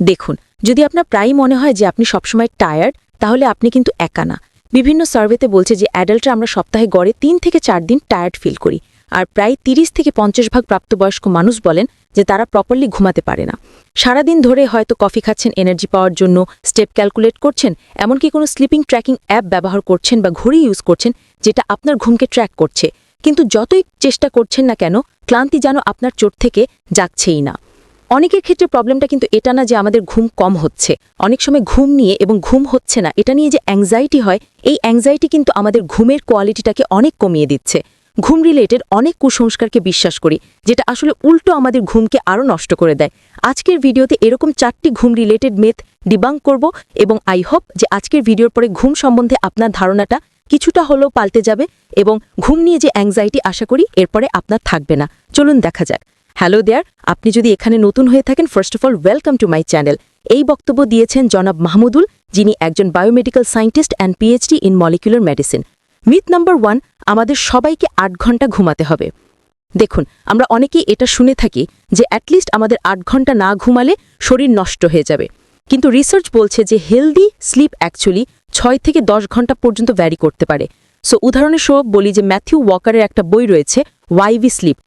দেখুন, যদি আপনার প্রায়ই মনে হয় যে আপনি সবসময় টায়ার্ড তাহলে আপনি কিন্তু একা না। বিভিন্ন সার্ভেতে বলছে যে অ্যাডাল্টরা আমরা সপ্তাহে গড়ে তিন থেকে চার দিন টায়ার্ড ফিল করি। আর প্রায় তিরিশ থেকে পঞ্চাশ ভাগ প্রাপ্তবয়স্ক মানুষ বলেন যে তারা প্রপারলি ঘুমাতে পারে না। সারাদিন ধরে হয়তো কফি খাচ্ছেন এনার্জি পাওয়ার জন্য স্টেপ ক্যালকুলেট করছেন, এমনকি কোনো স্লিপিং ট্র্যাকিং অ্যাপ ব্যবহার করছেন বা ঘড়ি ইউজ করছেন, যেটা আপনার ঘুমকে ট্র্যাক করছে। কিন্তু যতই চেষ্টা করছেন না কেন, ক্লান্তি যেন আপনার চোট থেকে যাচ্ছেই না। অনেকের ক্ষেত্রে প্রবলেমটা কিন্তু এটা না যে আমাদের ঘুম কম হচ্ছে। অনেক সময় ঘুম নিয়ে এবং ঘুম হচ্ছে না, এটা নিয়ে যে অ্যাংজাইটি হয়, এই অ্যাংজাইটি কিন্তু আমাদের ঘুমের কোয়ালিটিটাকে অনেক কমিয়ে দিচ্ছে। ঘুম রিলেটেড অনেক কুসংস্কারকে বিশ্বাস করি, যেটা আসলে উল্টো আমাদের ঘুমকে আরও নষ্ট করে দেয়। আজকের ভিডিওতে এরকম চারটি ঘুম রিলেটেড মেথ ডিবাং করব এবং আই হোপ যে আজকের ভিডিওর পরে ঘুম সম্বন্ধে আপনার ধারণাটা কিছুটা হলেও পাল্টে যাবে এবং ঘুম নিয়ে যে অ্যাংজাইটি আশা করি এরপরে আপনার থাকবে না। চলুন দেখা যাক। হ্যালো দেয়ার আপনি যদি এখানে নতুন হয়ে থাকেন first of all welcome to my channel এই বক্তব্য দিয়েছেন জনাব মাহমুদুল, যিনি একজন biomedical scientist and PhD in molecular medicine myth number one আমাদের সবাইকে আট ঘণ্টা ঘুমাতে হবে। দেখুন, আমরা অনেকেই এটা শুনে থাকি যে অ্যাটলিস্ট আমাদের আট ঘণ্টা না ঘুমালে শরীর নষ্ট হয়ে যাবে। কিন্তু রিসার্চ বলছে যে হেলদি স্লিপ অ্যাকচুয়ালি ছয় থেকে দশ ঘণ্টা পর্যন্ত ভ্যারি করতে পারে। সো উদাহরণস্বরূপ বলি যে ম্যাথিউ ওয়াকারের একটা বই রয়েছে ওয়াইভি স্লিপ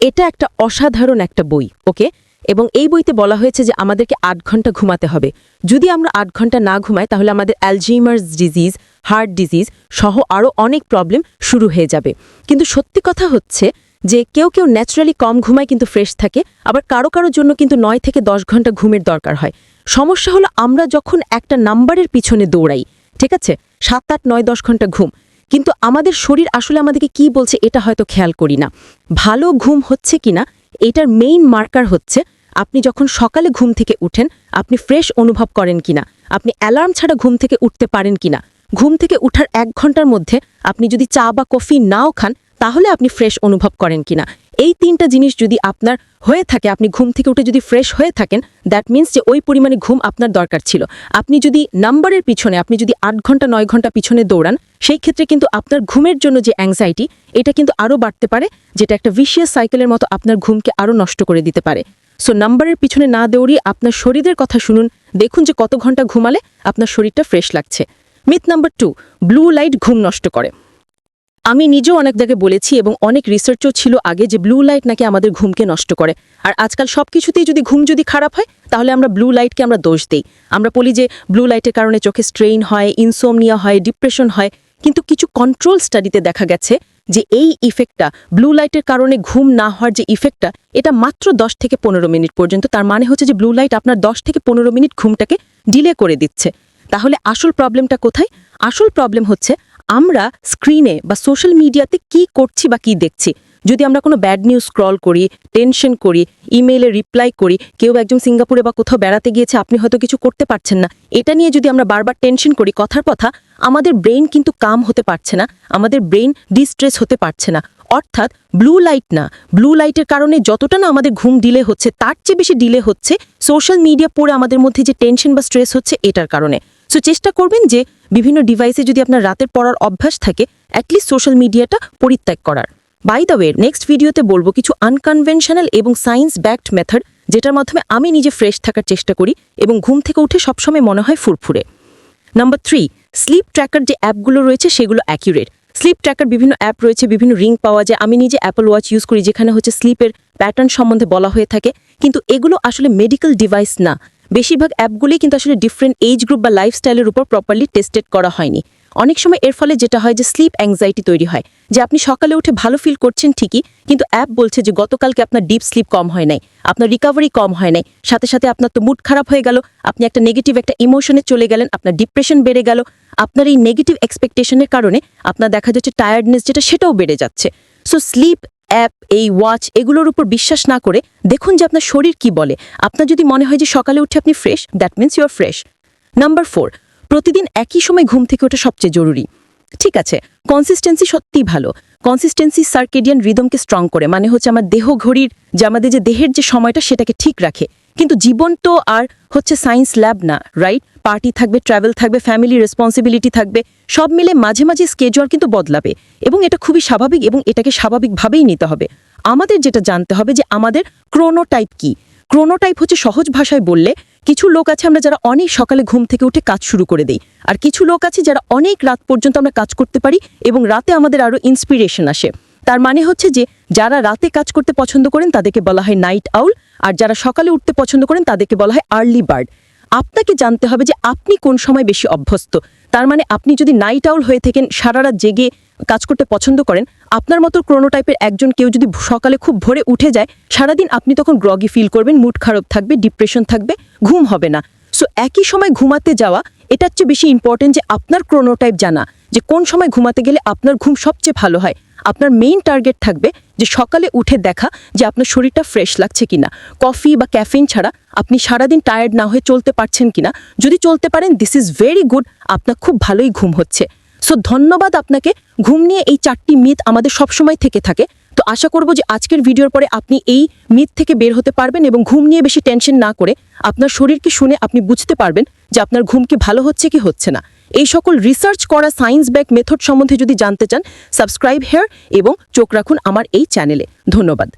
এটা একটা অসাধারণ একটা বই, ওকে? এবং এই বইতে বলা হয়েছে যে আমাদেরকে আট ঘণ্টা ঘুমাতে হবে। যদি আমরা আট ঘণ্টা না ঘুমাই, তাহলে আমাদের অ্যালজিমার্স ডিজিজ হার্ট ডিজিজ সহ আরও অনেক প্রবলেম শুরু হয়ে যাবে। কিন্তু সত্যি কথা হচ্ছে যে কেউ কেউ ন্যাচারালি কম ঘুমায় কিন্তু ফ্রেশ থাকে, আবার কারও কারোর জন্য কিন্তু নয় থেকে দশ ঘণ্টা ঘুমের দরকার হয়। সমস্যা হলো আমরা যখন একটা নাম্বারের পিছনে দৌড়াই, ঠিক আছে? সাত, আট, নয়, দশ ঘণ্টা ঘুম কিন্তু আমাদের শরীর আসলে আমাদেরকে কি বলছে এটা হয়তো খেয়াল করি না। ভালো ঘুম হচ্ছে কিনা, এটার মেইন মার্কার হচ্ছে আপনি যখন সকালে ঘুম থেকে উঠেন, আপনি ফ্রেশ অনুভব করেন কিনা, আপনি অ্যালার্ম ছাড়া ঘুম থেকে উঠতে পারেন কিনা। ঘুম থেকে উঠার এক ঘণ্টার মধ্যে আপনি যদি চা বা কফি নাও খান, তাহলে আপনি ফ্রেশ অনুভব করেন কিনা। এই তিনটা জিনিস যদি আপনার হয়ে থাকে, আপনি ঘুম থেকে উঠে যদি ফ্রেশ হয়ে থাকেন দ্যাট মিন্স যে ওই পরিমাণে ঘুম আপনার দরকার ছিল। আপনি যদি নাম্বারের পিছনে, আপনি যদি আট ঘণ্টা, নয় ঘণ্টা পিছনে দৌড়ান, সেই ক্ষেত্রে কিন্তু আপনার ঘুমের জন্য যে অ্যাংজাইটি এটা কিন্তু আরও বাড়তে পারে, যেটা একটা ভিশিয়াস সাইকেলের মতো আপনার ঘুমকে আরও নষ্ট করে দিতে পারে। সো নাম্বারের পিছনে না দৌড়িয়ে আপনার শরীরের কথা শুনুন, দেখুন যে কত ঘণ্টা ঘুমালে আপনার শরীরটা ফ্রেশ লাগছে। Myth number two blue light ঘুম নষ্ট করে। আমি নিজেও অনেক বলেছি এবং অনেক রিসার্চও ছিল আগে যে ব্লু লাইট নাকি আমাদের ঘুমকে নষ্ট করে। আর আজকাল সব কিছুতেই যদি ঘুম যদি খারাপ হয়, তাহলে আমরা ব্লু লাইটকে আমরা দোষ দিই। আমরা বলি যে ব্লু লাইটের কারণে চোখে স্ট্রেইন হয় ইনসোমনিয়া হয় ডিপ্রেশন হয়। কিন্তু কিছু কন্ট্রোল স্টাডিতে দেখা গেছে যে এই ইফেক্টটা ব্লু লাইটের কারণে ঘুম না হওয়ার যে ইফেক্টটা এটা মাত্র দশ থেকে পনেরো মিনিট পর্যন্ত। তার মানে হচ্ছে যে ব্লু লাইট আপনার দশ থেকে পনেরো মিনিট ঘুমটাকে ডিলে করে দিচ্ছে। তাহলে আসল প্রবলেমটা কোথায়? আসল প্রবলেম হচ্ছে আমরা স্ক্রিনে বা সোশ্যাল মিডিয়াতে কি করছি বা কি দেখছি? যদি আমরা কোনো ব্যাড নিউজ স্ক্রল করি টেনশন করি ইমেইলে রিপ্লাই করি, কেউ একজন সিঙ্গাপুরে বা কোথাও বেড়াতে গিয়েছে, আপনি হয়তো কিছু করতে পারছেন না। এটা নিয়ে যদি আমরা বারবার টেনশন করি, কথার কথা, আমাদের ব্রেন কিন্তু কাম হতে পারছে না, আমাদের ব্রেন ডিস্ট্রেস হতে পারছে না। অর্থাৎ ব্লু লাইট না ব্লু লাইটের কারণে যতটা না আমাদের ঘুম ডিলে হচ্ছে, তার চেয়ে বেশি ডিলে হচ্ছে সোশ্যাল মিডিয়া পড়ে আমাদের মধ্যে যে টেনশন বা স্ট্রেস হচ্ছে, এটার কারণে। সো চেষ্টা করবেন যে বিভিন্ন ডিভাইসে যদি আপনার রাতের পড়ার অভ্যাস থাকে অ্যাটলিস্ট সোশ্যাল মিডিয়াটা পরিত্যাগ করার। বাই দ্য ওয়ে নেক্সট ভিডিওতে বলব কিছু আনকনভেনশনাল এবং সায়েন্স ব্যাকড মেথড যেটার মাধ্যমে আমি নিজে ফ্রেশ থাকার চেষ্টা করি এবং ঘুম থেকে উঠে সবসময় মনে হয় ফুরফুরে। নাম্বার থ্রি স্লিপ ট্র্যাকার যে অ্যাপগুলো রয়েছে, সেগুলো অ্যাকিউরেট স্লিপ ট্র্যাকার বিভিন্ন অ্যাপ রয়েছে, বিভিন্ন রিং পাওয়া যায়। আমি নিজে অ্যাপল ওয়াচ ইউজ করি, যেখানে হচ্ছে স্লিপের প্যাটার্ন সম্বন্ধে বলা হয়ে থাকে। কিন্তু এগুলো আসলে মেডিকেল ডিভাইস না। বেশিরভাগ অ্যাপগুলি কিন্তু আসলে ডিফারেন্ট এজ গ্রুপ বা লাইফস্টাইলের উপর প্রপারলি টেস্টেড করা হয়নি। অনেক সময় এর ফলে যেটা হয় যে স্লিপ অ্যাংজাইটি তৈরি হয়, যে আপনি সকালে উঠে ভালো ফিল করছেন ঠিকই, কিন্তু অ্যাপ বলছে যে গতকালকে আপনার ডিপ স্লিপ কম হয় নাই, আপনার রিকভারি কম হয় নাই, সাথে সাথে আপনার তো মুড খারাপ হয়ে গেল, আপনি একটা নেগেটিভ একটা ইমোশনে চলে গেলেন, আপনার ডিপ্রেশন বেড়ে গেল, আপনার এই নেগেটিভ এক্সপেকটেশনের কারণে আপনার দেখা যাচ্ছে টায়ার্ডনেস যেটা সেটাও বেড়ে যাচ্ছে। সো স্লিপ অ্যাপ এই ওয়াচ এগুলোর উপর বিশ্বাস না করে দেখুন যে আপনার শরীর কি বলে। আপনার যদি মনে হয় যে সকালে উঠে আপনি fresh that means your fresh number four প্রতিদিন একই সময় ঘুম থেকে ওঠা সবচেয়ে জরুরি। ঠিক আছে কনসিস্টেন্সি সত্যিই ভালো। কনসিস্টেন্সি সার্কেডিয়ান রিদমকে স্ট্রং করে মানে হচ্ছে আমার দেহ ঘড়ির যে আমাদের যে দেহের যে সময়টা সেটাকে ঠিক রাখে। কিন্তু জীবন তো আর হচ্ছে সায়েন্স ল্যাব না রাইট পার্টি থাকবে ট্রাভেল থাকবে ফ্যামিলি রেসপন্সিবিলিটি থাকবে, সব মিলে মাঝে মাঝে স্কেজুয়াল কিন্তু বদলাবে এবং এটা খুবই স্বাভাবিক এবং এটাকে স্বাভাবিকভাবেই নিতে হবে। আমাদের যেটা জানতে হবে যে আমাদের ক্রোনোটাইপ কি? ক্রোনোটাইপ হচ্ছে সহজ ভাষায় বললে কিছু লোক আছে আমরা যারা অনেক সকালে ঘুম থেকে উঠে কাজ শুরু করে দেই আর কিছু লোক আছে যারা অনেক রাত পর্যন্ত আমরা কাজ করতে পারি এবং রাতে আমাদের আরও ইন্সপিরেশন আসে। তার মানে হচ্ছে যে যারা রাতে কাজ করতে পছন্দ করেন, তাদেরকে বলা হয় নাইট আউল আর যারা সকালে উঠতে পছন্দ করেন, তাদেরকে বলা হয় আর্লি বার্ড আপনাকে জানতে হবে যে আপনি কোন সময় বেশি অভ্যস্ত। তার মানে আপনি যদি নাইট আউল হয়ে থাকেন, সারা রাত জেগে কাজ করতে পছন্দ করেন, আপনার মতো ক্রোনোটাইপের একজন কেউ যদি সকালে খুব ভোরে উঠে যায়, সারাদিন আপনি তখন গ্রগি ফিল করবেন মুড খারাপ থাকবে ডিপ্রেশন থাকবে, ঘুম হবে না। সো একই সময় ঘুমাতে যাওয়া এটার চেয়ে বেশি ইম্পর্টেন্ট যে আপনার ক্রোনোটাইপ জানা, যে কোন সময় ঘুমাতে গেলে আপনার ঘুম সবচেয়ে ভালো হয়। আপনার মেইন টার্গেট থাকবে যে সকালে উঠে দেখা যে আপনার শরীরটা ফ্রেশ লাগছে কিনা। কফি বা ক্যাফিন ছাড়া আপনি সারাদিন টায়ার্ড না হয়ে চলতে পারছেন কিনা। যদি চলতে পারেন দিস ইজ ভেরি গুড আপনার খুব ভালোই ঘুম হচ্ছে। সো ধন্যবাদ আপনাকে। ঘুম নিয়ে এই চারটি মিথ আমাদের সবসময় থেকে থাকে। তো আশা করব যে আজকের ভিডিওর পরে আপনি এই মিথ থেকে বের হতে পারবেন এবং ঘুম নিয়ে বেশি টেনশন না করে আপনার শরীরকে শুনে আপনি বুঝতে পারবেন যে আপনার ঘুম কি ভালো হচ্ছে কি হচ্ছে না। এই সকল রিসার্চ করা সায়েন্স ব্যাক মেথড সম্বন্ধে যদি জানতে চান সাবস্ক্রাইব হেয়ার এবং চোখ রাখুন আমার এই চ্যানেলে ধন্যবাদ।